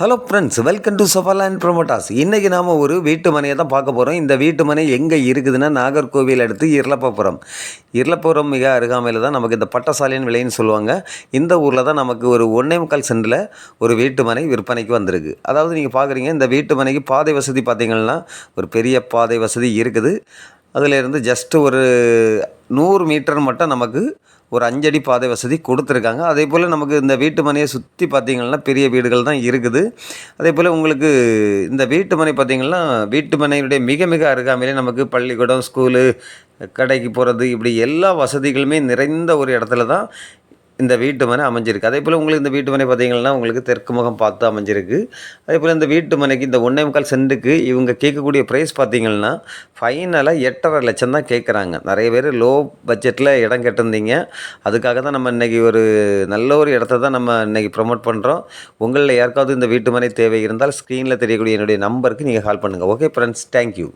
Hello friends welcome to Safaland promoters இன்றைக்கி நாம் ஒரு வீட்டு மனையை தான் பார்க்க போகிறோம் இந்த வீட்டு மனை எங்கே இருக்குதுன்னா நாகர்கோவில் அடுத்து இருளப்பபுரம் இருளப்பபுரம் மிக அருகாமையில் தான் நமக்கு இந்த பட்டசாலையின் விலைன்னு சொல்லுவாங்க. இந்த ஊரில் தான் நமக்கு ஒரு ஒன்றே முக்கால் சென்டில் ஒரு வீட்டு மனை விற்பனைக்கு வந்திருக்கு. அதாவது நீங்கள் பார்க்குறீங்க இந்த வீட்டு மனைக்கு பாதை வசதி பார்த்தீங்கன்னா ஒரு பெரிய பாதை வசதி இருக்குது. அதிலேருந்து ஜஸ்ட்டு ஒரு நூறு மீட்டர் மட்டும் நமக்கு ஒரு அஞ்சடி பாதை வசதி கொடுத்துருக்காங்க. அதே போல் நமக்கு இந்த வீட்டு மனையை சுற்றி பார்த்திங்கன்னா பெரிய வீடுகள் தான் இருக்குது. அதே போல் உங்களுக்கு இந்த வீட்டு மனை பார்த்திங்கன்னா வீட்டு மனையினுடைய மிக மிக அருகாமையிலே நமக்கு பள்ளிக்கூடம் ஸ்கூலு கடைக்கு போகிறது இப்படி எல்லா வசதிகளுமே நிறைந்த ஒரு இடத்துல தான் இந்த வீட்டு மனை அமைஞ்சிருக்கு. அதே போல் உங்களுக்கு இந்த வீட்டு மனை பார்த்தீங்கன்னா உங்களுக்கு தெற்கு முகம் பார்த்து அமைஞ்சிருக்கு. அதே போல் இந்த வீட்டு மனைக்கு இந்த ஒன்றே முக்கால் சென்ட்டுக்கு இவங்க கேட்கக்கூடிய ப்ரைஸ் பார்த்தீங்கன்னா ஃபைனலாக எட்டரை லட்சம் தான் கேட்குறாங்க நிறைய பேர் லோ பட்ஜெட்டில் இடம் கேட்டிருந்தீங்க. அதுக்காக தான் நம்ம இன்றைக்கி ஒரு நல்ல ஒரு இடத்த தான் நம்ம இன்றைக்கி ப்ரொமோட் பண்ணுறோம் உங்களில் யாருக்காவது இந்த வீட்டு மனை தேவை இருந்தால் ஸ்க்ரீனில் தெரியக்கூடிய என்னுடைய நம்பருக்கு நீங்கள் கால் பண்ணுங்கள் ஓகே ஃப்ரெண்ட்ஸ் தேங்க்யூ